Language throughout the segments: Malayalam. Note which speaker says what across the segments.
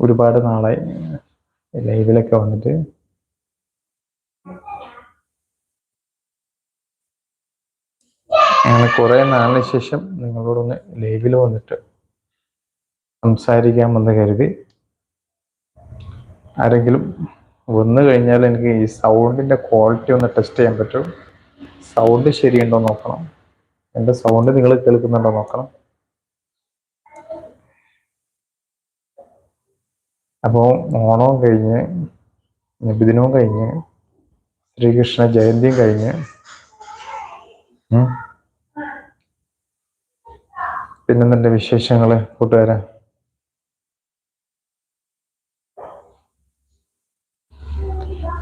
Speaker 1: ഒരുപാട് നാളെ ലൈവിലൊക്കെ വന്നിട്ട്. അങ്ങനെ കുറേ നാളിന് ശേഷം നിങ്ങളോടൊന്ന് ലൈവിൽ വന്നിട്ട് സംസാരിക്കാമെന്ന് കരുതി. ആരെങ്കിലും വന്നു കഴിഞ്ഞാൽ എനിക്ക് ഈ സൗണ്ടിന്റെ ക്വാളിറ്റി ഒന്ന് ടെസ്റ്റ് ചെയ്യാൻ പറ്റും. സൗണ്ട് ശരിയുണ്ടോ നോക്കണം. എന്റെ സൗണ്ട് നിങ്ങൾ കേൾക്കുന്നുണ്ടോ നോക്കണം. അപ്പോൾ ഓണവും കഴിഞ്ഞ് നബിദിനവും കഴിഞ്ഞ് ശ്രീകൃഷ്ണ ജയന്തിയും കഴിഞ്ഞ് പിന്നെ പിന്നെന്തിന്റെ വിശേഷങ്ങൾ കൂട്ടുകാരാ?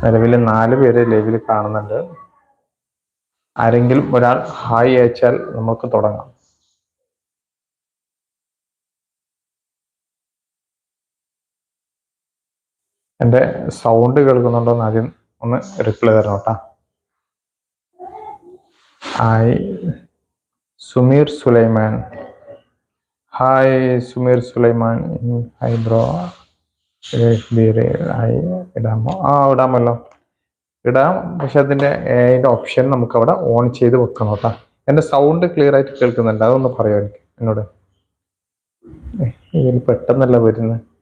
Speaker 1: നിലവിൽ നാല് പേര് ലൈവിൽ കാണുന്നുണ്ട്. ആരെങ്കിലും ഒരാൾ ഹായ് അയച്ചാൽ നമുക്ക് തുടങ്ങാം. എന്റെ സൗണ്ട് കേൾക്കുന്നുണ്ടോ എന്ന് ആദ്യം ഒന്ന് റിപ്ലൈ തരണം കേട്ടാ. Hi Sumeer Sulaiman hi Sumeer Sulaiman hi bro hi ഇടാമോ? ആ ഇടാമല്ലോ. ഇടാം. പക്ഷെ അതിന്റെ അതിന്റെ ഓപ്ഷൻ നമുക്ക് അവിടെ ഓൺ ചെയ്ത് വെക്കണം കേട്ടോ. എന്റെ സൗണ്ട് ക്ലിയർ ആയിട്ട് കേൾക്കുന്നുണ്ട്. അതൊന്ന് പറയാം എനിക്ക് എന്നോട്? ഇതിൽ പെട്ടെന്നല്ല വരുന്നത്?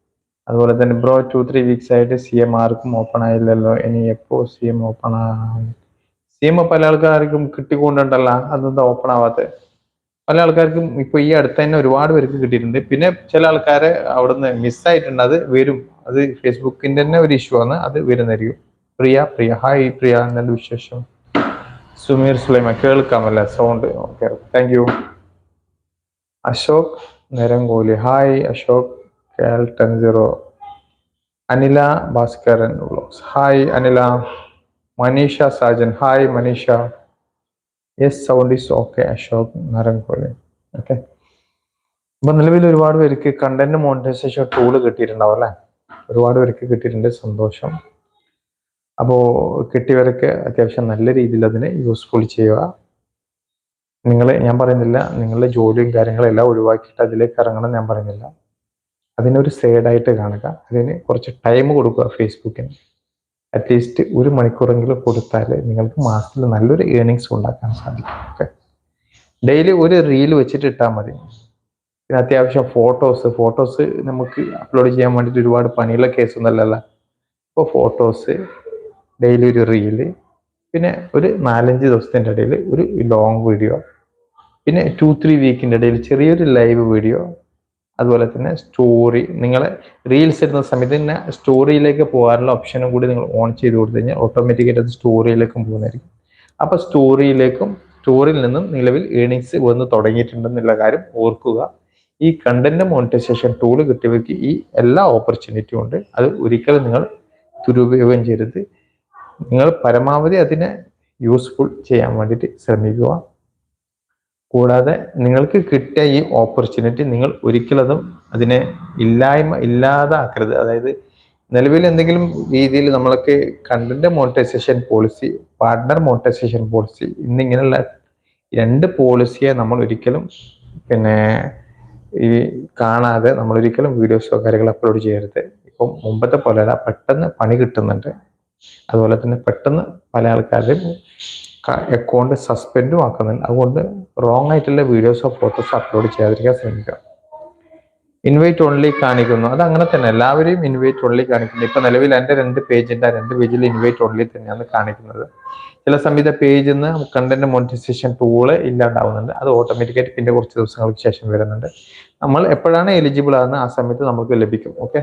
Speaker 1: അതുപോലെ തന്നെ ബ്രോ ടു ത്രീ വീക്സ് ആയിട്ട് സി എം ആർക്കും ഓപ്പൺ ആയില്ലല്ലോ. ഇനി എപ്പോ സി എം ഓപ്പൺ ആവും? സി എം പല ആൾക്കാർക്കും കിട്ടിക്കൊണ്ടുണ്ടല്ലോ. അതെന്താ ഓപ്പൺ ആവാത്ത? പല ആൾക്കാർക്കും ഇപ്പൊ ഈ അടുത്ത് തന്നെ ഒരുപാട് പേർക്ക് കിട്ടിയിട്ടുണ്ട്. പിന്നെ ചില ആൾക്കാരെ അവിടുന്ന് മിസ്സായിട്ടുണ്ട് അത് വരും. അത് ഫേസ്ബുക്കിന്റെ തന്നെ ഒരു ഇഷ്യൂ ആണ്. അത് വരുന്നതായിരിക്കും. പ്രിയ പ്രിയ. ഹായ് പ്രിയ. എന്തുണ്ട് വിശേഷം? Sumeer Sulaima. കേൾക്കാമല്ല? Sound okay thank you Ashok Nirankoli hi Ashok. Curl ten zero Anila Bhaskaran vlogs hi Anila Manisha Sajan hi Manisha yes sound is okay Ashok Naramkoli okay അപ്പൊ നിലവിൽ ഒരുപാട് പേർക്ക് കണ്ടന്റ് മോണിറ്റൈസേഷൻ ടൂൾ കിട്ടിയിട്ടുണ്ടാവും അല്ലേ? ഒരുപാട് പേർക്ക് കിട്ടിയിട്ടുണ്ട് സന്തോഷം. അപ്പോൾ കിട്ടിയവരൊക്കെ അത്യാവശ്യം നല്ല രീതിയിൽ അതിനെ യൂസ്ഫുൾ ചെയ്യുക. നിങ്ങൾ ഞാൻ പറയുന്നില്ല നിങ്ങളുടെ ജോലിയും കാര്യങ്ങളും എല്ലാം ഒഴിവാക്കിയിട്ട് അതിലേക്ക് ഇറങ്ങണം ഞാൻ പറയുന്നില്ല. അതിനൊരു സൈഡായിട്ട് കാണുക. അതിന് കുറച്ച് ടൈം കൊടുക്കുക ഫേസ്ബുക്കിന് അറ്റ്ലീസ്റ്റ് ഒരു മണിക്കൂറെങ്കിലും കൊടുത്താൽ നിങ്ങൾക്ക് മാസത്തിൽ നല്ലൊരു ഏണിങ്സ് ഉണ്ടാക്കാൻ സാധിക്കും. ഓക്കെ ഡെയിലി ഒരു റീൽ വെച്ചിട്ട് ഇട്ടാൽ മതി. പിന്നെ അത്യാവശ്യം ഫോട്ടോസ് ഫോട്ടോസ് നമുക്ക് അപ്ലോഡ് ചെയ്യാൻ വേണ്ടിയിട്ട് ഒരുപാട് പണിയുള്ള കേസൊന്നുമല്ലല്ലോ അപ്പോൾ ഫോട്ടോസ് ഡെയിലി ഒരു റീൽ പിന്നെ ഒരു നാലഞ്ച് ദിവസത്തിന്റെ ഇടയിൽ ഒരു ലോങ് വീഡിയോ പിന്നെ ടു ത്രീ വീക്കിന്റെ ഇടയിൽ ചെറിയൊരു ലൈവ് വീഡിയോ അതുപോലെ തന്നെ സ്റ്റോറി നിങ്ങൾ റീൽസ് ഇടുന്ന സമയത്ത് തന്നെ സ്റ്റോറിയിലേക്ക് പോകാനുള്ള ഓപ്ഷനും കൂടി നിങ്ങൾ ഓൺ ചെയ്ത് കൊടുത്തു കഴിഞ്ഞാൽ ഓട്ടോമാറ്റിക്കായിട്ട് അത് സ്റ്റോറിയിലേക്കും പോകുന്നതായിരിക്കും. അപ്പോൾ സ്റ്റോറിയിലേക്കും സ്റ്റോറിയിൽ നിന്നും നിലവിൽ ഏണിങ്സ് വന്ന് തുടങ്ങിയിട്ടുണ്ടെന്നുള്ള കാര്യം ഓർക്കുക. ഈ കണ്ടന്റ് മോണിറ്റൈസേഷൻ ടൂൾ കിട്ടിയവർക്ക് ഈ എല്ലാ ഓപ്പർച്യൂണിറ്റിയും ഉണ്ട്. അത് ഒരിക്കലും നിങ്ങൾ ദുരുപയോഗം ചെയ്യരുത്. നിങ്ങൾ പരമാവധി അതിനെ യൂസ്ഫുൾ ചെയ്യാൻ വേണ്ടിയിട്ട് ശ്രമിക്കുക. കൂടാതെ നിങ്ങൾക്ക് കിട്ടിയ ഈ ഓപ്പർച്യൂണിറ്റി നിങ്ങൾ ഒരിക്കലും അതിനെ ഇല്ലായ്മ ഇല്ലാതാക്കരുത് അതായത് നിലവിൽ എന്തെങ്കിലും രീതിയിൽ നമ്മൾക്ക് content monetisation policy partner monetisation policy എന്നിങ്ങനെയുള്ള രണ്ട് പോളിസിയെ നമ്മൾ ഒരിക്കലും പിന്നെ ഈ കാണാതെ നമ്മൾ ഒരിക്കലും വീഡിയോസ് കാര്യങ്ങൾ അപ്ലോഡ് ചെയ്യരുത്. ഇപ്പം മുമ്പത്തെ പോലെയല്ല പെട്ടെന്ന് പണി കിട്ടുന്നുണ്ട്. അതുപോലെ തന്നെ പെട്ടെന്ന് പല ആൾക്കാരുടെയും അക്കൗണ്ട് സസ്പെൻഡും ആക്കുന്നുണ്ട്. അതുകൊണ്ട് റോങ് ആയിട്ടുള്ള വീഡിയോസോ ഫോട്ടോസോ അപ്ലോഡ് ചെയ്യാതിരിക്കാൻ ശ്രമിക്കുക. ഇൻവൈറ്റ് ഓൺലി കാണിക്കുന്നു. അത് അങ്ങനെ തന്നെ. എല്ലാവരെയും ഇൻവൈറ്റ് ഓൺലി കാണിക്കുന്നു. ഇപ്പൊ നിലവിൽ എന്റെ രണ്ട് പേജിന്റെ രണ്ട് പേജിൽ ഇൻവൈറ്റ് ഓൺലി തന്നെയാണ് കാണിക്കുന്നത്. ചില സമയത്ത് പേജിൽ നിന്ന് കണ്ടന്റ് മോണിറ്റൈസേഷൻ ടൂൾ ഇല്ലാണ്ടാവുന്നുണ്ട്. അത് ഓട്ടോമാറ്റിക്കായിട്ട് പിന്നെ കുറച്ച് ദിവസങ്ങൾക്ക് ശേഷം വരുന്നുണ്ട്. നമ്മൾ എപ്പോഴാണ് എലിജിബിൾ ആകുന്നത് ആ സമയത്ത് നമുക്ക് ലഭിക്കും. ഓക്കെ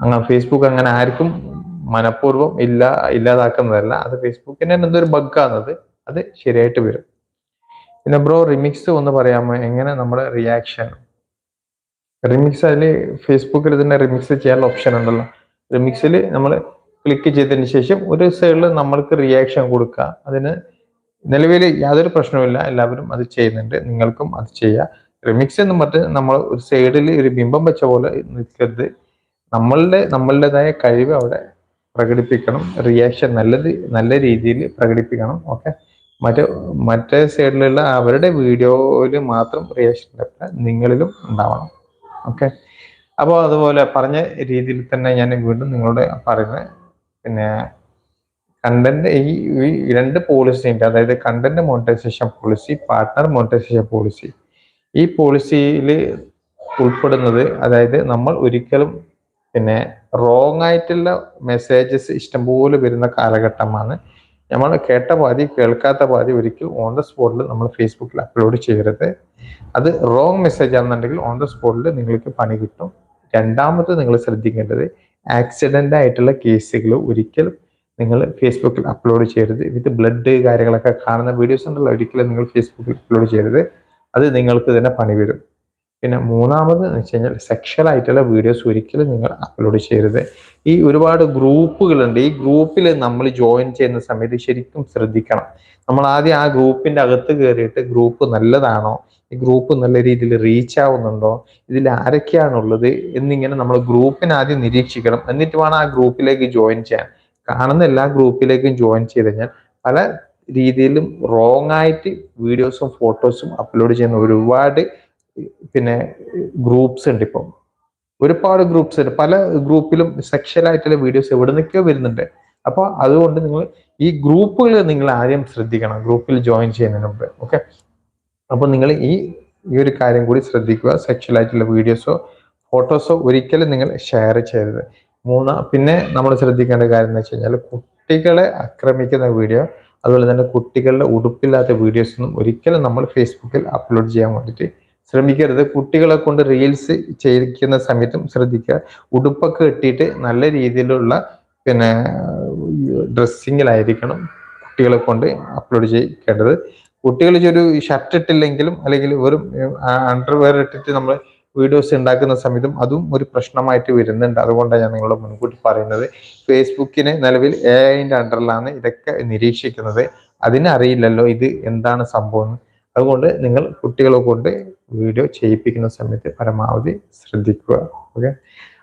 Speaker 1: അങ്ങനെ ഫേസ്ബുക്ക് അങ്ങനെ ആർക്കും മനഃപൂർവം ഇല്ല ഇല്ലാതാക്കുന്നതല്ല. അത് ഫേസ്ബുക്കിന്റെ എന്തൊരു ബഗ്ഗാണത് അത് ശരിയായിട്ട് വരും. പിന്നെ ബ്രോ റിമിക്സ് ഒന്ന് പറയാമോ? എങ്ങനെ നമ്മുടെ റിയാക്ഷൻ റിമിക്സ് അതിൽ ഫേസ്ബുക്കിൽ തന്നെ റിമിക്സ് ചെയ്യാനുള്ള ഓപ്ഷൻ ഉണ്ടല്ലോ. റിമിക്സിൽ നമ്മൾ ക്ലിക്ക് ചെയ്തതിന് ശേഷം ഒരു സൈഡിൽ നമ്മൾക്ക് റിയാക്ഷൻ കൊടുക്കുക. അതിന് നിലവിൽ യാതൊരു പ്രശ്നവുമില്ല. എല്ലാവരും അത് ചെയ്യുന്നുണ്ട്. നിങ്ങൾക്കും അത് ചെയ്യാം. റിമിക്സ് എന്ന് പറഞ്ഞ് നമ്മൾ ഒരു സൈഡിൽ ഒരു ബിംബം വെച്ച പോലെ നിൽക്കരുത്. നമ്മളുടെ നമ്മളുടേതായ കഴിവ് അവിടെ പ്രകടിപ്പിക്കണം. റിയാക്ഷൻ നല്ലത് നല്ല രീതിയിൽ പ്രകടിപ്പിക്കണം. ഓക്കെ മറ്റേ മറ്റേ സൈഡിലുള്ള അവരുടെ വീഡിയോയിൽ മാത്രം റിയാക്ഷൻ നിങ്ങളിലും ഉണ്ടാവണം. ഓക്കെ അപ്പോൾ അതുപോലെ പറഞ്ഞ രീതിയിൽ തന്നെ ഞാൻ വീണ്ടും നിങ്ങളോട് പറയുന്നത് പിന്നെ കണ്ടന്റ് ഈ രണ്ട് പോളിസി ഉണ്ട്. അതായത് content monetisation policy partner monetisation policy ഈ പോളിസിയിൽ ഉൾപ്പെടുന്നത് അതായത് നമ്മൾ ഒരിക്കലും പിന്നെ റോങ് ആയിട്ടുള്ള മെസ്സേജസ് ഇഷ്ടംപോലെ വരുന്ന കാലഘട്ടമാണ്. നമ്മൾ കേട്ട പാതി കേൾക്കാത്ത പാതി ഒരിക്കൽ ഓൺ ദ സ്പോട്ടിൽ നമ്മൾ ഫേസ്ബുക്കിൽ അപ്ലോഡ് ചെയ്യരുത്. അത് റോങ് മെസ്സേജ് ആണെന്നുണ്ടെങ്കിൽ ഓൺ ദ സ്പോട്ടിൽ നിങ്ങൾക്ക് പണി കിട്ടും. രണ്ടാമത് നിങ്ങൾ ശ്രദ്ധിക്കേണ്ടത് ആക്സിഡന്റ് ആയിട്ടുള്ള കേസുകൾ ഒരിക്കലും നിങ്ങൾ ഫേസ്ബുക്കിൽ അപ്ലോഡ് ചെയ്യരുത്. വിത്ത് ബ്ലഡ് കാര്യങ്ങളൊക്കെ കാണുന്ന വീഡിയോസ് ഉണ്ടല്ലോ ഒരിക്കലും നിങ്ങൾ ഫേസ്ബുക്കിൽ അപ്ലോഡ് ചെയ്യരുത്. അത് നിങ്ങൾക്ക് തന്നെ പണി വരും. പിന്നെ മൂന്നാമത് എന്ന് വെച്ച് കഴിഞ്ഞാൽ സെക്ഷൽ ആയിട്ടുള്ള വീഡിയോസ് ഒരിക്കലും നിങ്ങൾ അപ്ലോഡ് ചെയ്യരുത്. ഈ ഒരുപാട് ഗ്രൂപ്പുകളുണ്ട്. ഈ ഗ്രൂപ്പിൽ നമ്മൾ ജോയിൻ ചെയ്യുന്ന സമയത്ത് ശരിക്കും ശ്രദ്ധിക്കണം. നമ്മൾ ആദ്യം ആ ഗ്രൂപ്പിന്റെ അകത്ത് കയറിയിട്ട് ഗ്രൂപ്പ് നല്ലതാണോ? ഈ ഗ്രൂപ്പ് നല്ല രീതിയിൽ റീച്ച് ആവുന്നുണ്ടോ? ഇതിൽ ആരൊക്കെയാണുള്ളത്? എന്നിങ്ങനെ നമ്മൾ ഗ്രൂപ്പിനെ ആദ്യം നിരീക്ഷിക്കണം. എന്നിട്ട് വേണം ആ ഗ്രൂപ്പിലേക്ക് ജോയിൻ ചെയ്യാൻ. കാണുന്ന എല്ലാ ഗ്രൂപ്പിലേക്കും ജോയിൻ ചെയ്ത് കഴിഞ്ഞാൽ പല രീതിയിലും റോങ് ആയിട്ട് വീഡിയോസും ഫോട്ടോസും അപ്ലോഡ് ചെയ്യുന്ന ഒരുപാട് പിന്നെ ഗ്രൂപ്പ്സ് ഉണ്ട് ഇപ്പം. ഒരുപാട് ഗ്രൂപ്പ്സ് ഉണ്ട്. പല ഗ്രൂപ്പിലും സെക്ഷൽ ആയിട്ടുള്ള വീഡിയോസ് എവിടെ നിന്നൊക്കെയോ വരുന്നുണ്ട്. അപ്പോൾ അതുകൊണ്ട് നിങ്ങൾ ഈ ഗ്രൂപ്പുകൾ നിങ്ങൾ ആദ്യം ശ്രദ്ധിക്കണം. ഗ്രൂപ്പിൽ ജോയിൻ ചെയ്യുന്നതിന് മുമ്പ്. ഓക്കെ അപ്പോൾ നിങ്ങൾ ഈ ഈ ഒരു കാര്യം കൂടി ശ്രദ്ധിക്കുക. സെക്ഷൽ ആയിട്ടുള്ള വീഡിയോസോ ഫോട്ടോസോ ഒരിക്കലും നിങ്ങൾ ഷെയർ ചെയ്യരുത്. മൂന്നാ പിന്നെ നമ്മൾ ശ്രദ്ധിക്കേണ്ട കാര്യം എന്ന് വെച്ച് കഴിഞ്ഞാൽ കുട്ടികളെ ആക്രമിക്കുന്ന വീഡിയോ അതുപോലെ തന്നെ കുട്ടികളുടെ ഉടുപ്പില്ലാത്ത വീഡിയോസ് ഒന്നും ഒരിക്കലും നമ്മൾ ഫേസ്ബുക്കിൽ അപ്ലോഡ് ചെയ്യാൻ വേണ്ടിയിട്ട് ശ്രമിക്കരുത്. കുട്ടികളെ കൊണ്ട് റീൽസ് ചെയ്യിക്കുന്ന സമയത്തും ശ്രദ്ധിക്കുക. ഉടുപ്പൊക്കെ കെട്ടിയിട്ട് നല്ല രീതിയിലുള്ള പിന്നെ ഡ്രസ്സിങ്ങിലായിരിക്കണം കുട്ടികളെ കൊണ്ട് അപ്ലോഡ് ചെയ്യിക്കേണ്ടത്. കുട്ടികൾ ഒരു ഷർട്ട് ഇട്ടില്ലെങ്കിലും അല്ലെങ്കിൽ വെറും അണ്ടർവെയർ ഇട്ടിട്ട് നമ്മൾ വീഡിയോസ് ഉണ്ടാക്കുന്ന സമയത്തും അതും ഒരു പ്രശ്നമായിട്ട് വരുന്നുണ്ട്. അതുകൊണ്ടാണ് ഞാൻ നിങ്ങളോട് മുൻകൂട്ടി പറയുന്നത്. ഫേസ്ബുക്കിന് നിലവിൽ എ ഐന്റെ അണ്ടറിലാണ് ഇതൊക്കെ നിരീക്ഷിക്കുന്നത്. അതിനറിയില്ലല്ലോ ഇത് എന്താണ് സംഭവം അതുകൊണ്ട് നിങ്ങൾ കുട്ടികളെ കൊണ്ട് വീഡിയോ ചെയ്യിപ്പിക്കുന്ന സമയത്ത് പരമാവധി ശ്രദ്ധിക്കുക ഓക്കെ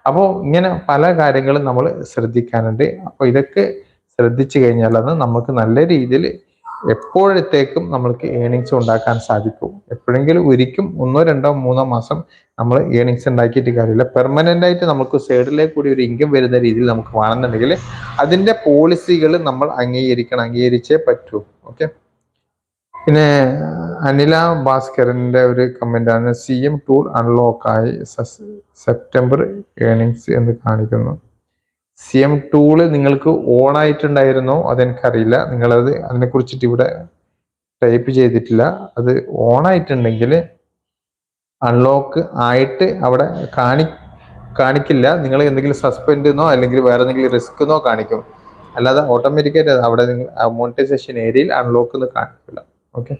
Speaker 1: അപ്പോൾ ഇങ്ങനെ പല കാര്യങ്ങളും നമ്മൾ ശ്രദ്ധിക്കാനുണ്ട്. അപ്പോൾ ഇതൊക്കെ ശ്രദ്ധിച്ചു കഴിഞ്ഞാലാണ് നമുക്ക് നല്ല രീതിയിൽ എപ്പോഴത്തേക്കും നമ്മൾക്ക് ഏണിങ്സ് ഉണ്ടാക്കാൻ സാധിക്കും. എപ്പോഴെങ്കിലും ഒരിക്കും ഒന്നോ രണ്ടോ മൂന്നോ മാസം നമ്മൾ ഏണിങ്സ് ഉണ്ടാക്കിയിട്ട് കാര്യമില്ല. പെർമനന്റ് ആയിട്ട് നമുക്ക് സൈഡിലേക്ക് കൂടി ഒരു ഇൻകം വരുന്ന രീതിയിൽ നമുക്ക് വേണമെന്നുണ്ടെങ്കിൽ അതിന്റെ പോളിസികൾ നമ്മൾ അംഗീകരിക്കണം അംഗീകരിച്ചേ പറ്റൂ ഓക്കെ പിന്നെ അനില ഭാസ്കരന്റെ ഒരു കമന്റ് ആണ് സി എം ടൂൾ അൺലോക്കായി സെപ്റ്റംബർ ഏണിങ്സ് എന്ന് കാണിക്കുന്നു. സി എം ടൂൾ നിങ്ങൾക്ക് ഓൺ ആയിട്ടുണ്ടായിരുന്നോ? അതെനിക്കറിയില്ല. നിങ്ങളത് അതിനെ കുറിച്ചിട്ട് ഇവിടെ ടൈപ്പ് ചെയ്തിട്ടില്ല. അത് ഓൺ ആയിട്ടുണ്ടെങ്കിൽ അൺലോക്ക് ആയിട്ട് അവിടെ കാണി കാണിക്കില്ല. നിങ്ങൾ എന്തെങ്കിലും സസ്പെൻഡ് എന്നോ അല്ലെങ്കിൽ വേറെ എന്തെങ്കിലും റിസ്ക് എന്നോ കാണിക്കും. അല്ലാതെ ഓട്ടോമാറ്റിക്കായിട്ട് അവിടെ നിങ്ങൾ മോണിറ്റൈസേഷൻ ഏരിയയിൽ അൺലോക്ക് എന്ന് കാണിക്കില്ല. ഓക്കെ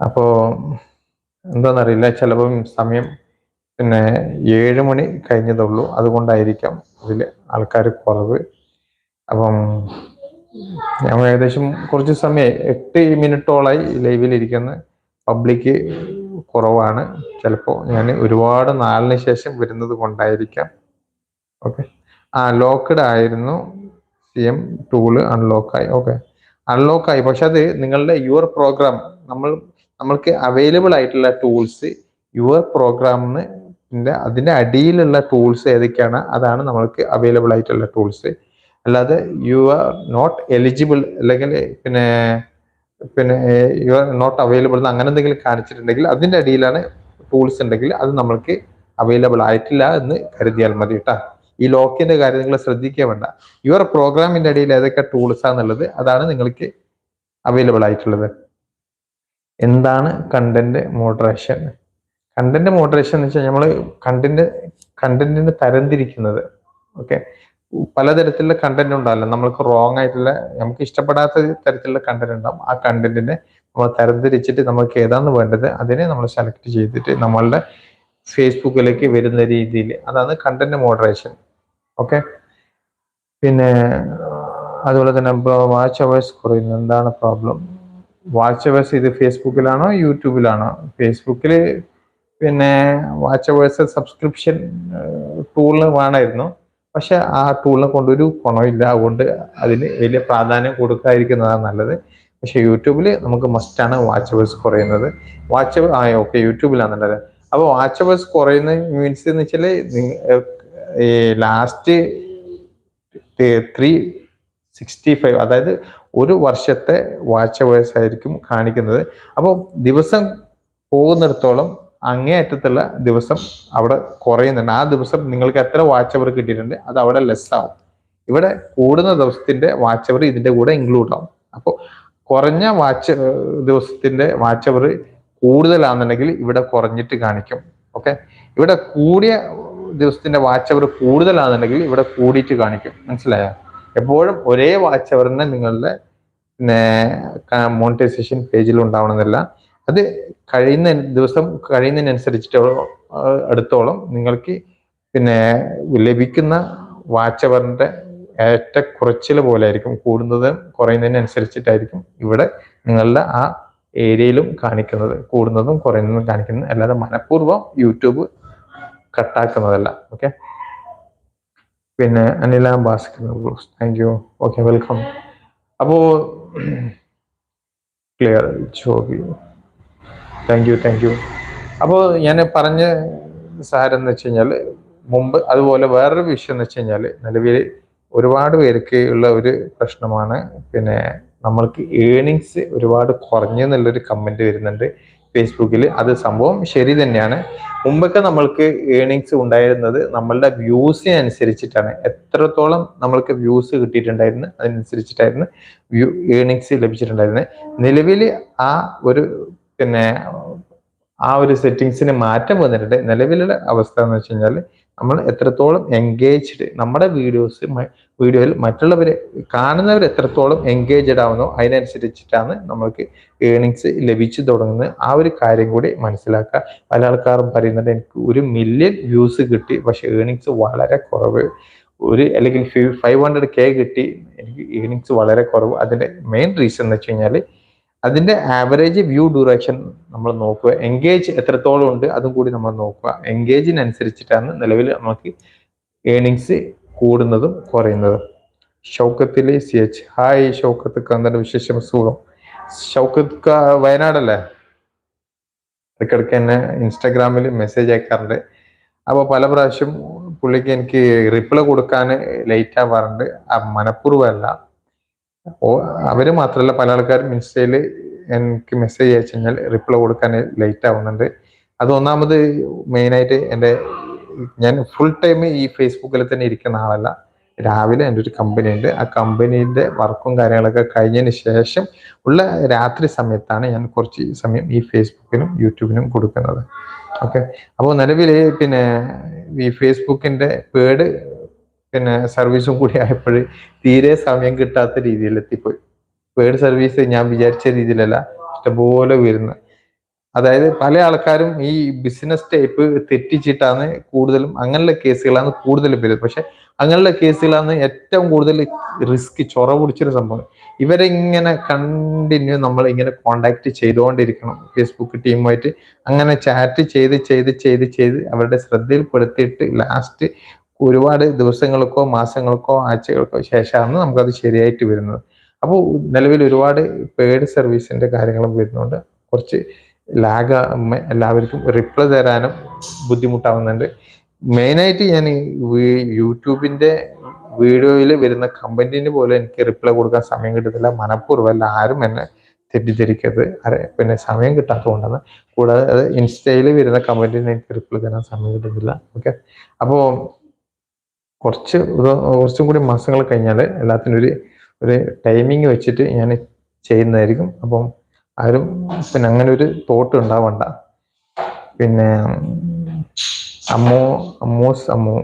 Speaker 1: അപ്പോൾ എന്താണെന്നറിയില്ല ചിലപ്പം സമയം പിന്നെ ഏഴ് മണി കഴിഞ്ഞതുള്ളൂ അതുകൊണ്ടായിരിക്കാം ഇതിൽ ആൾക്കാർ കുറവ്. അപ്പം ഞാൻ ഏകദേശം കുറച്ച് സമയം എട്ട് മിനിറ്റോളായി ലൈവിൽ ഇരിക്കുന്ന പബ്ലിക് കുറവാണ്. ചിലപ്പോൾ ഞാൻ ഒരുപാട് നാളിന് ശേഷം വരുന്നത് കൊണ്ടായിരിക്കാം. ഓക്കെ ആ ലോക്ക്ഡ് ആയിരുന്നു. സി എം ടൂൾ അൺലോക്കായി ഓക്കെ അൺലോക്കായി പക്ഷെ അത് നിങ്ങളുടെ യുവർ പ്രോഗ്രാം നമ്മൾ നമ്മൾക്ക് അവൈലബിൾ ആയിട്ടുള്ള ടൂൾസ് യുവർ പ്രോഗ്രാമിന് അതിന്റെ അടിയിലുള്ള ടൂൾസ് ഏതൊക്കെയാണ് അതാണ് നമ്മൾക്ക് അവൈലബിൾ ആയിട്ടുള്ള ടൂൾസ് അല്ലാതെ യു ആർ നോട്ട് എലിജിബിൾ അല്ലെങ്കിൽ പിന്നെ പിന്നെ യു ആർ നോട്ട് അവൈലബിൾ എന്ന് അങ്ങനെ എന്തെങ്കിലും കാണിച്ചിട്ടുണ്ടെങ്കിൽ അതിന്റെ അടിയിലാണ് ടൂൾസ് ഉണ്ടെങ്കിൽ അത് നമ്മൾക്ക് അവൈലബിൾ ആയിട്ടില്ല എന്ന് കരുതിയാൽ മതി കേട്ടാ. ഈ ലോക്കിന്റെ കാര്യം നിങ്ങൾ ശ്രദ്ധിക്കുക വേണ്ട. യുവർ പ്രോഗ്രാമിന്റെ അടിയിൽ ഏതൊക്കെ ടൂൾസ് ആണെന്നുള്ളത് അതാണ് നിങ്ങൾക്ക് അവൈലബിൾ ആയിട്ടുള്ളത്. എന്താണ് കണ്ടന്റ് മോഡറേഷൻ കണ്ടന്റ് മോഡറേഷൻ എന്ന് വെച്ചാൽ നമ്മൾ കണ്ടന്റ് കണ്ടന്റിന് തരംതിരിക്കുന്നത്. ഓക്കെ പലതരത്തിലുള്ള കണ്ടന്റ് ഉണ്ടാവില്ല. നമ്മൾക്ക് റോങ് ആയിട്ടുള്ള നമുക്ക് ഇഷ്ടപ്പെടാത്ത തരത്തിലുള്ള കണ്ടന്റ് ഉണ്ടാവും. ആ കണ്ടന്റിനെ നമ്മൾ തരംതിരിച്ചിട്ട് നമുക്ക് ഏതാണ് വേണ്ടത് അതിനെ നമ്മൾ സെലക്ട് ചെയ്തിട്ട് നമ്മളുടെ ഫേസ്ബുക്കിലേക്ക് വരുന്ന രീതിയിൽ. അതാണ് കണ്ടന്റ് മോഡറേഷൻ ഓക്കെ പിന്നെ അതുപോലെ തന്നെ വാച്ച് അവേഴ്സ് കുറയുന്നു. എന്താണ് പ്രോബ്ലം വാച്ച് അവേഴ്സ് ഇത് ഫേസ്ബുക്കിലാണോ യൂട്യൂബിലാണോ? ഫേസ്ബുക്കിൽ പിന്നെ വാച്ച് അവേഴ്സ് സബ്സ്ക്രിപ്ഷൻ ടൂളിന് വേണമായിരുന്നു. പക്ഷെ ആ ടൂളിനെ കൊണ്ടൊരു ഗുണമില്ല അതുകൊണ്ട് അതിന് വലിയ പ്രാധാന്യം കൊടുക്കാതിരിക്കുന്നതാണ് നല്ലത്. പക്ഷെ യൂട്യൂബിൽ നമുക്ക് മസ്റ്റാണ് വാച്ച് അവേഴ്സ് കുറയുന്നത്. വാച്ച് ആ ഓക്കെ യൂട്യൂബിലാണുള്ളത് അപ്പോൾ വാച്ച് അവേഴ്സ് കുറയുന്ന മീൻസ് എന്ന് വെച്ചാൽ ലാസ്റ്റ് ത്രീ സിക്സ്റ്റി ഫൈവ് അതായത് ഒരു വർഷത്തെ വാച്ച് അവേഴ്സ് ആയിരിക്കും കാണിക്കുന്നത്. അപ്പോൾ ദിവസം പോകുന്നിടത്തോളം അങ്ങേയറ്റത്തുള്ള ദിവസം അവിടെ കുറയുന്നുണ്ട്. ആ ദിവസം നിങ്ങൾക്ക് എത്ര വാച്ച് അവർ കിട്ടിയിട്ടുണ്ട്? അത് അവിടെ ലെസ് ആവും. ഇവിടെ കൂടുന്ന ദിവസത്തിന്റെ വാച്ച് അവർ ഇതിന്റെ കൂടെ ഇൻക്ലൂഡ് ആവും. അപ്പോൾ കുറഞ്ഞ വാച്ച് ദിവസത്തിന്റെ വാച്ച് അവർ കൂടുതലാണെന്നുണ്ടെങ്കിൽ ഇവിടെ കുറഞ്ഞിട്ട് കാണിക്കും. ഓക്കെ ഇവിടെ കൂടിയ ദിവസത്തിന്റെ വാച്ച് അവർ കൂടുതലാണെന്നുണ്ടെങ്കിൽ ഇവിടെ കൂടിയിട്ട് കാണിക്കും. മനസ്സിലായോ? എപ്പോഴും ഒരേ വാച്ച് അവർ തന്നെ നിങ്ങളുടെ മോണിറ്റൈസേഷൻ പേജിൽ ഉണ്ടാവണമെന്നില്ല. അത് കഴിയുന്ന ദിവസം കഴിയുന്നതിനനുസരിച്ചിട്ട് അടുത്തോളം നിങ്ങൾക്ക് പിന്നെ ലഭിക്കുന്ന വാച്ച് ഏറ്റ കുറച്ചിൽ പോലെ ആയിരിക്കും കൂടുന്നതും കുറയുന്നതിനനുസരിച്ചിട്ടായിരിക്കും ഇവിടെ നിങ്ങളുടെ ആ ഏരിയയിലും കാണിക്കുന്നത്. കൂടുന്നതും കുറയുന്നതും കാണിക്കുന്നത്. അല്ലാതെ മനഃപൂർവം യൂട്യൂബ് കട്ടാക്കുന്നതല്ല. ഓക്കെ പിന്നെ Anila Bhaskar thank you okay welcome അപ്പോ ക്ലിയർ ചോബി താങ്ക് യു താങ്ക് യു അപ്പോൾ ഞാൻ പറഞ്ഞ സാരം എന്ന് വെച്ച് കഴിഞ്ഞാൽ മുമ്പ് അതുപോലെ വേറൊരു വിഷയം എന്ന് വെച്ച് കഴിഞ്ഞാൽ നിലവിൽ ഒരുപാട് പേർക്ക് ഉള്ള ഒരു പ്രശ്നമാണ്. പിന്നെ നമ്മൾക്ക് ഏണിങ്സ് ഒരുപാട് കുറഞ്ഞു എന്നുള്ളൊരു കമന്റ് വരുന്നുണ്ട്. ഫേസ്ബുക്കിൽ അത് സംഭവം ശരി തന്നെയാണ്. മുമ്പൊക്കെ നമ്മൾക്ക് ഏണിങ്സ് ഉണ്ടായിരുന്നത് നമ്മളുടെ വ്യൂസിനനുസരിച്ചിട്ടാണ് എത്രത്തോളം നമ്മൾക്ക് വ്യൂസ് കിട്ടിയിട്ടുണ്ടായിരുന്നു അതിനനുസരിച്ചിട്ടായിരുന്നു വ്യൂ ഏണിങ്സ് ലഭിച്ചിട്ടുണ്ടായിരുന്നത് നിലവിൽ ആ ഒരു പിന്നെ ആ ഒരു സെറ്റിങ്സിന് മാറ്റം വന്നിട്ടുണ്ട്. നിലവിലുള്ള അവസ്ഥ എന്ന് വെച്ച് കഴിഞ്ഞാൽ നമ്മൾ എത്രത്തോളം എൻഗേജ്ഡ് നമ്മുടെ വീഡിയോസ് വീഡിയോയിൽ മറ്റുള്ളവരെ കാണുന്നവർ എത്രത്തോളം എൻഗേജഡ് ആവുന്നോ അതിനനുസരിച്ചിട്ടാണ് നമ്മൾക്ക് ഏണിങ്സ് ലഭിച്ചു തുടങ്ങുന്നത്. ആ ഒരു കാര്യം കൂടി മനസ്സിലാക്കുക. പല ആൾക്കാരും പറയുന്നത് എനിക്ക് ഒരു മില്യൺ വ്യൂസ് കിട്ടി പക്ഷെ ഏണിങ്സ് വളരെ കുറവ്. ഒരു അല്ലെങ്കിൽ ഫൈവ് ഹൺഡ്രഡ് കെ കിട്ടി എനിക്ക് ഏണിങ്സ് വളരെ കുറവ്. അതിന്റെ മെയിൻ റീസൺ എന്ന് വെച്ച് കഴിഞ്ഞാൽ അതിന്റെ ആവറേജ് വ്യൂ ഡ്യൂറേഷൻ നമ്മൾ നോക്കുക. എൻഗേജ് എത്രത്തോളം ഉണ്ട് അതും കൂടി നമ്മൾ നോക്കുക. എൻഗേജിനനുസരിച്ചിട്ടാണ് നിലവിൽ നമുക്ക് ഏണിങ്സ് കൂടുന്നതും കുറയുന്നതും. ഷൗക്കത്തിലെ സി എച്ച് ഹായ് ഷൗക്കത്ത് കന്തന്റെ വിശേഷം സുഖം. ഷൗക്കത്ത് വയനാടല്ലേ? ഇടയ്ക്കിടയ്ക്ക് എന്നെ ഇൻസ്റ്റാഗ്രാമിൽ മെസ്സേജ് അയക്കാറുണ്ട്. അപ്പോൾ പല പ്രാവശ്യം പുള്ളിക്ക് എനിക്ക് റിപ്ലൈ കൊടുക്കാൻ ലേറ്റ് ആവാറുണ്ട്. മനഃപൂർവമല്ല. അവർ മാത്രമല്ല പല ആൾക്കാരും ഇൻസ്റ്റയിൽ എനിക്ക് മെസ്സേജ് അയച്ചു കഴിഞ്ഞാൽ റിപ്ലൈ കൊടുക്കാൻ ലേറ്റ് ആവുന്നുണ്ട്. അത് ഒന്നാമത് മെയിനായിട്ട് എന്റെ ഞാൻ ഫുൾ ടൈം ഈ ഫേസ്ബുക്കിൽ തന്നെ ഇരിക്കുന്ന ആളല്ല. രാവിലെ എന്റെ ഒരു കമ്പനി ഉണ്ട്. ആ കമ്പനീന്റെ വർക്കും കാര്യങ്ങളൊക്കെ കഴിഞ്ഞതിന് ശേഷം ഉള്ള രാത്രി സമയത്താണ് ഞാൻ കുറച്ച് സമയം ഈ ഫേസ്ബുക്കിനും യൂട്യൂബിനും കൊടുക്കുന്നത്. ഓക്കെ അപ്പോൾ നിലവിൽ പിന്നെ ഈ ഫേസ്ബുക്കിന്റെ പേഡ് പിന്നെ സർവീസും കൂടി ആയപ്പോൾ തീരെ സമയം കിട്ടാത്ത രീതിയിൽ എത്തിപ്പോയി. പേഡ് സർവീസ് ഞാൻ വിചാരിച്ച രീതിയിലല്ല ഇഷ്ടംപോലെ വരുന്നത് അതായത് പല ആൾക്കാരും ഈ ബിസിനസ് ടൈപ്പ് തെറ്റിച്ചിട്ടാണ് കൂടുതലും അങ്ങനെയുള്ള കേസുകളാണ് കൂടുതൽ വരുന്നത്. പക്ഷെ അങ്ങനെയുള്ള കേസുകളാണ് ഏറ്റവും കൂടുതൽ റിസ്ക് ചൊറ പിടിച്ചൊരു സംഭവം. ഇവരെ ഇങ്ങനെ കണ്ടിന്യൂ നമ്മൾ ഇങ്ങനെ കോണ്ടാക്ട് ചെയ്തുകൊണ്ടിരിക്കണം ഫേസ്ബുക്ക് ടീമുമായിട്ട് അങ്ങനെ ചാറ്റ് ചെയ്ത് ചെയ്ത് ചെയ്ത് ചെയ്ത് അവരുടെ ശ്രദ്ധയിൽപ്പെടുത്തിയിട്ട് ലാസ്റ്റ് ഒരുപാട് ദിവസങ്ങൾക്കോ മാസങ്ങൾക്കോ ആഴ്ചകൾക്കോ ശേഷമാണ് നമുക്കത് ശരിയായിട്ട് വരുന്നത്. അപ്പോൾ നിലവിൽ ഒരുപാട് പെയ്ഡ് സർവീസിന്റെ കാര്യങ്ങളും വരുന്നുണ്ട്. കുറച്ച് ലാഗ് എല്ലാവർക്കും റിപ്ലൈ തരാനും ബുദ്ധിമുട്ടാവുന്നുണ്ട്. മെയിനായിട്ട് ഞാൻ യൂട്യൂബിന്റെ വീഡിയോയിൽ വരുന്ന കമ്പനിന് പോലും എനിക്ക് റിപ്ലൈ കൊടുക്കാൻ സമയം കിട്ടത്തില്ല. മനഃപൂർവം ആരും എന്നെ തെറ്റിദ്ധരിക്കരുത്. പിന്നെ സമയം കിട്ടാത്തതുകൊണ്ടാണ്. കൂടാതെ ഇൻസ്റ്റയിൽ വരുന്ന കമന്റിന് എനിക്ക് റിപ്ലൈ തരാൻ സമയം കിട്ടുന്നില്ല. ഓക്കെ അപ്പോൾ കുറച്ച് കുറച്ചും കൂടി മാസങ്ങൾ കഴിഞ്ഞാൽ എല്ലാത്തിനും ഒരു ഒരു ടൈമിങ് വെച്ചിട്ട് ഞാൻ ചെയ്യുന്നതായിരിക്കും. അപ്പം ആരും പിന്നെ അങ്ങനെ ഒരു തോട്ട് ഉണ്ടാവണ്ട. പിന്നെ അമ്മോ അമ്മോസ് അമ്മോ.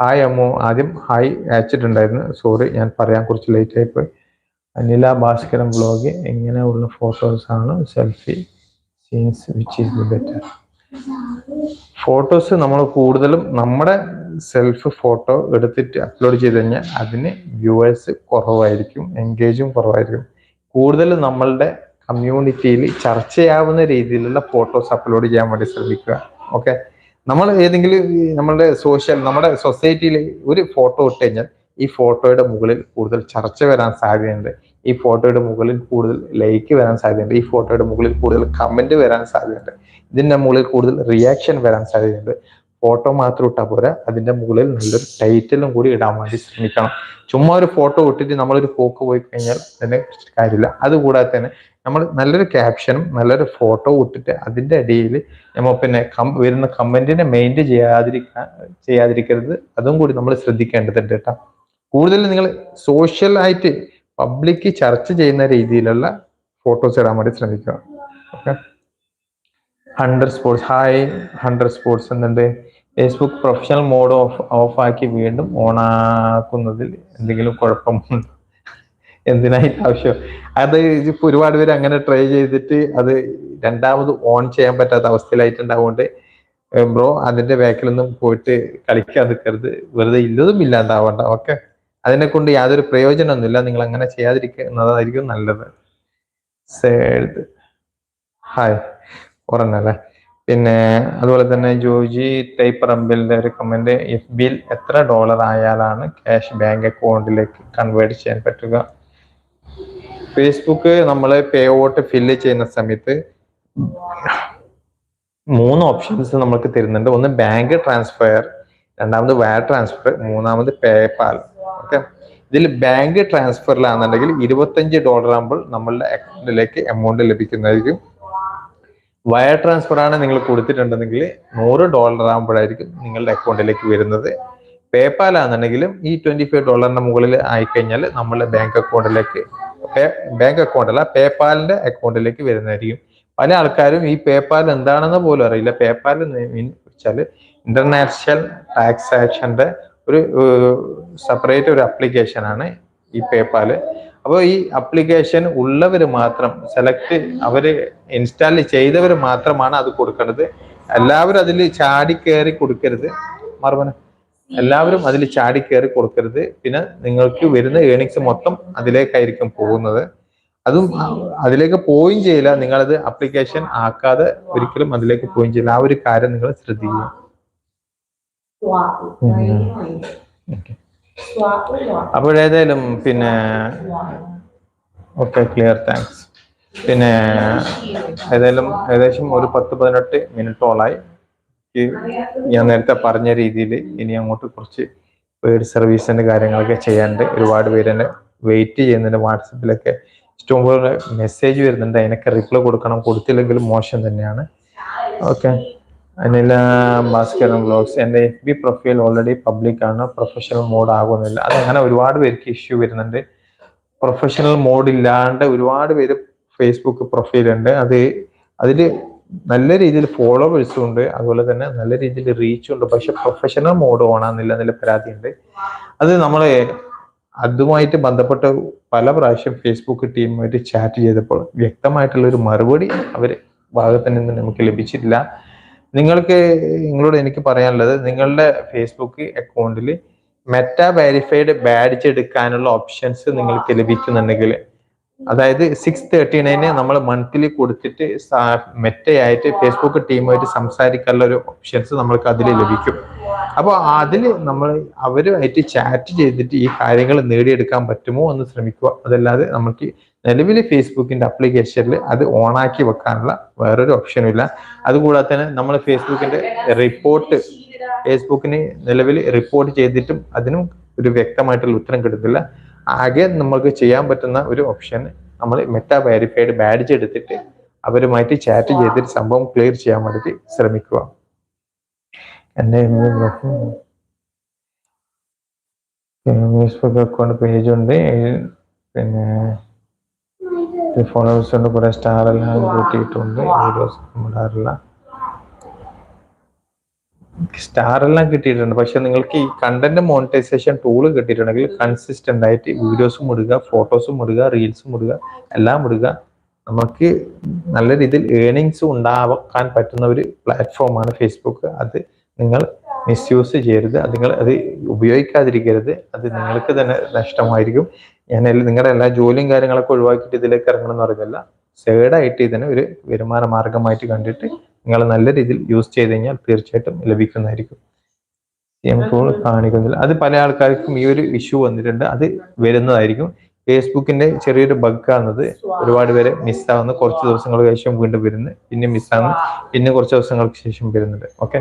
Speaker 1: ഹായ് അമ്മോ. ആദ്യം ഹായ് അയച്ചിട്ടുണ്ടായിരുന്നു. സോറി ഞാൻ പറയാൻ കുറച്ച് ലേറ്റ് ആയിപ്പോയി അനില ഭാസ്കരൻ ബ്ലോഗ് എങ്ങനെയുള്ള ഫോട്ടോസ് ആണ്? Selfie scenes which is better photos നമ്മൾ കൂടുതലും നമ്മുടെ സെൽഫ് ഫോട്ടോ എടുത്തിട്ട് അപ്ലോഡ് ചെയ്ത് കഴിഞ്ഞാൽ അതിന് വ്യൂവേഴ്സ് കുറവായിരിക്കും എൻഗേജും കുറവായിരിക്കും. കൂടുതൽ നമ്മളുടെ കമ്മ്യൂണിറ്റിയിൽ ചർച്ചയാവുന്ന രീതിയിലുള്ള ഫോട്ടോസ് അപ്ലോഡ് ചെയ്യാൻ വേണ്ടി ശ്രമിക്കുക ഓക്കെ നമ്മൾ ഏതെങ്കിലും നമ്മളുടെ സോഷ്യൽ നമ്മുടെ സൊസൈറ്റിയിൽ ഒരു ഫോട്ടോ ഇട്ട് കഴിഞ്ഞാൽ ഈ ഫോട്ടോയുടെ മുകളിൽ കൂടുതൽ ചർച്ച വരാൻ സാധ്യതയുണ്ട്. ഈ ഫോട്ടോയുടെ മുകളിൽ കൂടുതൽ ലൈക്ക് വരാൻ സാധ്യതയുണ്ട്. ഈ ഫോട്ടോയുടെ മുകളിൽ കൂടുതൽ കമന്റ് വരാൻ സാധ്യതയുണ്ട്. ഇതിന്റെ മുകളിൽ കൂടുതൽ റിയാക്ഷൻ വരാൻ സാധ്യതയുണ്ട്. ഫോട്ടോ മാത്രം ഇട്ടാൽ പോരാ. അതിന്റെ മുകളിൽ നല്ലൊരു ടൈറ്റിലും കൂടി ഇടാൻ വേണ്ടി ശ്രമിക്കണം. ചുമ്മാ ഒരു ഫോട്ടോ ഇട്ടിട്ട് നമ്മളൊരു പോക്ക് പോയി കഴിഞ്ഞാൽ അതിനെ കാര്യമില്ല. അതുകൂടാതെ തന്നെ നമ്മൾ നല്ലൊരു ക്യാപ്ഷനും നല്ലൊരു ഫോട്ടോ ഇട്ടിട്ട് അതിന്റെ അടിയിൽ നമ്മൾ പിന്നെ കം വരുന്ന കമന്റിനെ മെയിന്റ് ചെയ്യാതിരിക്കാൻ ചെയ്യാതിരിക്കരുത്. അതും കൂടി നമ്മൾ ശ്രദ്ധിക്കേണ്ടതുണ്ട് കേട്ടോ. കൂടുതൽ നിങ്ങൾ സോഷ്യൽ ആയിട്ട് പബ്ലിക് ചർച്ച ചെയ്യുന്ന രീതിയിലുള്ള ഫോട്ടോസ് ഇടാൻ വേണ്ടി ശ്രമിക്കുക okay hundred sports hi hundred sports എന്നുണ്ട്. Facebook professional mode off off ആക്കി വീണ്ടും ഓൺ ആക്കുന്നതിൽ എന്തെങ്കിലും കുഴപ്പമുണ്ടോ? എന്തിനായിട്ട് ആവശ്യം? അത് ഇപ്പൊ ഒരുപാട് പേര് അങ്ങനെ ട്രൈ ചെയ്തിട്ട് അത് രണ്ടാമത് ഓൺ ചെയ്യാൻ പറ്റാത്ത അവസ്ഥയിലായിട്ടുണ്ടാവുകൊണ്ട് ബ്രോ അതിന്റെ ബാക്കിലൊന്നും പോയിട്ട് കളിക്കാൻ നിൽക്കരുത് വെറുതെ ഇല്ലതും ഇല്ലാണ്ടാവണ്ട ഓക്കെ അതിനെ കൊണ്ട് യാതൊരു പ്രയോജനമൊന്നുമില്ല. നിങ്ങൾ അങ്ങനെ ചെയ്യാതിരിക്കുന്നതായിരിക്കും നല്ലത്. സേഡ് ഹായ് ഓർമ്മല്ലേ പിന്നെ അതുപോലെ തന്നെ ജോജി തൈപ്പറമ്പിലിന്റെ ഒരു കമന്റ് എഫ് ബിൽ എത്ര ഡോളർ ആയാലാണ് ക്യാഷ് ബാങ്ക് അക്കൗണ്ടിലേക്ക് കൺവേർട്ട് ചെയ്യാൻ പറ്റുക? ഫേസ്ബുക്ക് നമ്മൾ പേ ഔട്ട് ഫില്ല് ചെയ്യുന്ന സമയത്ത് മൂന്ന് ഓപ്ഷൻസ് നമ്മൾക്ക് തരുന്നുണ്ട്. ഒന്ന് ബാങ്ക് ട്രാൻസ്ഫർ രണ്ടാമത് വയർ ട്രാൻസ്ഫർ മൂന്നാമത് പേപാൽ ഓക്കെ ഇതിൽ ബാങ്ക് ട്രാൻസ്ഫറിലാണെന്നുണ്ടെങ്കിൽ ഇരുപത്തഞ്ച് ഡോളർ ആകുമ്പോൾ നമ്മളുടെ അക്കൗണ്ടിലേക്ക് എമൗണ്ട് ലഭിക്കുന്നതായിരിക്കും. വയർ ട്രാൻസ്ഫർ ആണ് നിങ്ങൾ കൊടുത്തിട്ടുണ്ടെങ്കിൽ നൂറ് ഡോളർ ആകുമ്പോഴായിരിക്കും നിങ്ങളുടെ അക്കൗണ്ടിലേക്ക് വരുന്നത്. പേപ്പാൽ ആണെന്നുണ്ടെങ്കിലും ഈ ട്വന്റി ഫൈവ് ഡോളറിന്റെ മുകളിൽ ആയിക്കഴിഞ്ഞാൽ നമ്മളെ ബാങ്ക് അക്കൗണ്ടിലേക്ക് ബാങ്ക് അക്കൗണ്ട് അല്ല പേപ്പാലിന്റെ അക്കൗണ്ടിലേക്ക് വരുന്നതായിരിക്കും. പല ആൾക്കാരും ഈ പേപ്പാൽ എന്താണെന്ന് പോലും അറിയില്ല. പേപ്പാൽ വെച്ചാൽ ഇന്റർനാഷണൽ ടാക്സാക്ഷന്റെ ഒരു സെപ്പറേറ്റ് ഒരു അപ്ലിക്കേഷൻ ആണ് ഈ പേപ്പാൽ അപ്പോൾ ഈ അപ്ലിക്കേഷൻ ഉള്ളവർ മാത്രം സെലക്ട് അവർ ഇൻസ്റ്റാൾ ചെയ്തവർ മാത്രമാണ് അത് കൊടുക്കേണ്ടത് എല്ലാവരും അതിൽ ചാടി കയറി കൊടുക്കരുത്. മറുപടി എല്ലാവരും അതിൽ ചാടി കയറി കൊടുക്കരുത്. പിന്നെ നിങ്ങൾക്ക് വരുന്ന ഏണിങ്സ് മൊത്തം അതിലേക്കായിരിക്കും പോകുന്നത്. അതും അതിലേക്ക് പോയും ചെയ്യില്ല. നിങ്ങളത് അപ്ലിക്കേഷൻ ആക്കാതെ ഒരിക്കലും അതിലേക്ക് പോയും ചെയ്യില്ല. ആ ഒരു കാര്യം നിങ്ങൾ ശ്രദ്ധിക്കുക. അപ്പോഴേതായാലും പിന്നെ ഓക്കെ ക്ലിയർ താങ്ക്സ് പിന്നെ ഏതായാലും ഏകദേശം ഒരു പത്ത് പതിനെട്ട് മിനിറ്റോളായി. ഞാൻ നേരത്തെ പറഞ്ഞ രീതിയിൽ ഇനി അങ്ങോട്ട് കുറച്ച് പേഡ് സർവീസിന്റെ കാര്യങ്ങളൊക്കെ ചെയ്യാണ്ട് ഒരുപാട് പേര് എന്നെ വെയിറ്റ് ചെയ്യുന്നുണ്ട്. വാട്സപ്പിലൊക്കെ ഇഷ്ടംപോലെ മെസ്സേജ് വരുന്നുണ്ട്. അതിനൊക്കെ റിപ്ലൈ കൊടുക്കണം. കൊടുത്തില്ലെങ്കിലും മോശം തന്നെയാണ്. ഓക്കെ. അനില ഭാസ്കരൻ ബ്ലോഗ്സ് എന്റെ F B profile already public ആണ്. പ്രൊഫഷണൽ മോഡ് ആകുന്നില്ല. അതങ്ങനെ ഒരുപാട് പേർക്ക് ഇഷ്യൂ വരുന്നുണ്ട്. പ്രൊഫഷണൽ മോഡ് ഇല്ലാണ്ട് ഒരുപാട് പേര് ഫേസ്ബുക്ക് പ്രൊഫൈൽ ഉണ്ട്. അത് അതിൽ നല്ല രീതിയിൽ ഫോളോവേഴ്സും ഉണ്ട്. അതുപോലെ തന്നെ നല്ല രീതിയിൽ റീച്ചും ഉണ്ട്. പക്ഷെ പ്രൊഫഷണൽ മോഡ് ഓണാന്നില്ല എന്നുള്ള പരാതിയുണ്ട് അത് നമ്മൾ അതുമായിട്ട് ബന്ധപ്പെട്ട പല പ്രാവശ്യം ഫേസ്ബുക്ക് ടീമുമായിട്ട് ചാറ്റ് ചെയ്തപ്പോൾ വ്യക്തമായിട്ടുള്ള ഒരു മറുപടി അവർ ഭാഗത്തു നിന്ന് നമുക്ക് ലഭിച്ചിട്ടില്ല. നിങ്ങൾക്ക് നിങ്ങളോട് എനിക്ക് പറയാനുള്ളത് നിങ്ങളുടെ ഫേസ്ബുക്ക് അക്കൗണ്ടിൽ മെറ്റ വെരിഫൈഡ് ബാഡ്ജ് എടുക്കാനുള്ള ഓപ്ഷൻസ് നിങ്ങൾക്ക് ലഭിക്കുന്നുണ്ടെങ്കിൽ അതായത് സിക്സ് തേർട്ടി നയന് നമ്മൾ മന്ത്ലി കൊടുത്തിട്ട് മെറ്റയായിട്ട് ഫേസ്ബുക്ക് ടീമുമായിട്ട് സംസാരിക്കാനുള്ള ഒരു ഓപ്ഷൻസ് നമ്മൾക്ക് അതിൽ ലഭിക്കും. അപ്പോൾ അതിൽ നമ്മൾ അവരുമായിട്ട് ചാറ്റ് ചെയ്തിട്ട് ഈ കാര്യങ്ങൾ നേടിയെടുക്കാൻ പറ്റുമോ എന്ന് ശ്രമിക്കുക. അതല്ലാതെ നമുക്ക് നിലവിൽ ഫേസ്ബുക്കിന്റെ അപ്ലിക്കേഷനിൽ അത് ഓണാക്കി വെക്കാനുള്ള വേറൊരു ഓപ്ഷനും ഇല്ല. അതുകൂടാതെ തന്നെ നമ്മൾ ഫേസ്ബുക്കിന്റെ റിപ്പോർട്ട് ഫേസ്ബുക്കിന് നിലവിൽ റിപ്പോർട്ട് ചെയ്തിട്ടും അതിനും ഒരു വ്യക്തമായിട്ടുള്ള ഉത്തരം കിട്ടുന്നില്ല ആകെ നമുക്ക് ചെയ്യാൻ പറ്റുന്ന ഒരു ഓപ്ഷൻ നമ്മൾ മെറ്റ വെരിഫൈഡ് ബാഡ്ജ് എടുത്തിട്ട് അവരുമായിട്ട് ചാറ്റ് ചെയ്തിട്ട് സംഭവം ക്ലിയർ ചെയ്യാൻ വേണ്ടിയിട്ട് ശ്രമിക്കുക. എന്റെ ഫേസ്ബുക്ക് അക്കൗണ്ട് പേജ് ഉണ്ട്. പിന്നെ ഫോളോവേഴ്സ് ഉണ്ട് കുറെ സ്റ്റാർ എല്ലാം കൂട്ടിയിട്ടുണ്ട്. വീഡിയോസ് ഇടാറില്ല സ്റ്റാർ എല്ലാം കിട്ടിയിട്ടുണ്ട്. പക്ഷെ നിങ്ങൾക്ക് ഈ കണ്ടന്റ് മോണിറ്റൈസേഷൻ ടൂൾ കിട്ടിയിട്ടുണ്ടെങ്കിൽ കൺസിസ്റ്റന്റ് ആയിട്ട് വീഡിയോസും ഇടുക ഫോട്ടോസും ഇടുക റീൽസും ഇടുക എല്ലാം ഇടുക. നമുക്ക് നല്ല രീതിയിൽ ഏണിങ്സ് ഉണ്ടാവാൻ പറ്റുന്ന ഒരു പ്ലാറ്റ്ഫോമാണ് ഫേസ്ബുക്ക് അത് നിങ്ങൾ മിസ്യൂസ് ചെയ്യരുത്. അത് നിങ്ങൾ അത് ഉപയോഗിക്കാതിരിക്കരുത്. അത് നിങ്ങൾക്ക് തന്നെ നഷ്ടമായിരിക്കും. ഞാൻ നിങ്ങളുടെ എല്ലാ ജോലിയും കാര്യങ്ങളൊക്കെ ഒഴിവാക്കിയിട്ട് ഇതിലേക്ക് ഇറങ്ങണം എന്ന് പറഞ്ഞല്ല സൈഡായിട്ട് ഇതിനെ ഒരു വരുമാന മാർഗമായിട്ട് കണ്ടിട്ട് നിങ്ങൾ നല്ല രീതിയിൽ യൂസ് ചെയ്ത് കഴിഞ്ഞാൽ തീർച്ചയായിട്ടും ലഭിക്കുന്നതായിരിക്കും. നമുക്ക് കാണിക്കുന്നില്ല. അത് പല ആൾക്കാർക്കും ഈ ഒരു ഇഷ്യൂ വന്നിട്ടുണ്ട്. അത് വരുന്നതായിരിക്കും. ഫേസ്ബുക്കിന്റെ ചെറിയൊരു ബഗ്ഗാണത് ഒരുപാട് പേര് മിസ്സാവുന്നു കുറച്ച് ദിവസങ്ങൾക്ക് ശേഷം വീണ്ടും വരുന്നു. പിന്നെ മിസ്സാവുന്നു പിന്നെ കുറച്ച് ദിവസങ്ങൾക്ക് ശേഷം വരുന്നുണ്ട്. ഓക്കെ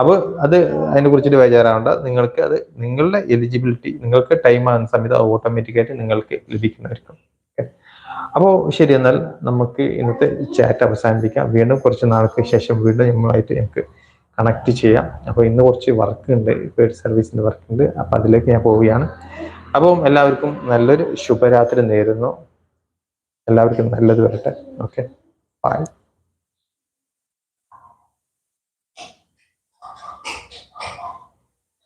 Speaker 1: അപ്പോൾ അത് അതിനെ കുറിച്ചിട്ട് ബേജാറാവണ്ട. നിങ്ങൾക്ക് അത് നിങ്ങളുടെ എലിജിബിലിറ്റി നിങ്ങൾക്ക് ടൈം ആകുന്ന സമയത്ത് ഓട്ടോമാറ്റിക്കായിട്ട് നിങ്ങൾക്ക് ലഭിക്കുന്നതായിരിക്കും. ഓക്കെ അപ്പോൾ ശരി എന്നാൽ നമുക്ക് ഇന്നത്തെ ചാറ്റ് അവസാനിപ്പിക്കാം. വീണ്ടും കുറച്ച് നാൾക്ക് ശേഷം വീണ്ടും നമ്മളായിട്ട് നമുക്ക് കണക്ട് ചെയ്യാം. അപ്പോൾ ഇന്ന് കുറച്ച് വർക്ക് ഉണ്ട്. പേഡ് സർവീസിന്റെ വർക്ക് ഉണ്ട്. അപ്പോൾ അതിലേക്ക് ഞാൻ പോവുകയാണ്. അപ്പം എല്ലാവർക്കും നല്ലൊരു ശുഭരാത്രി നേരുന്നു. എല്ലാവർക്കും നല്ലത് വരട്ടെ. Okay bye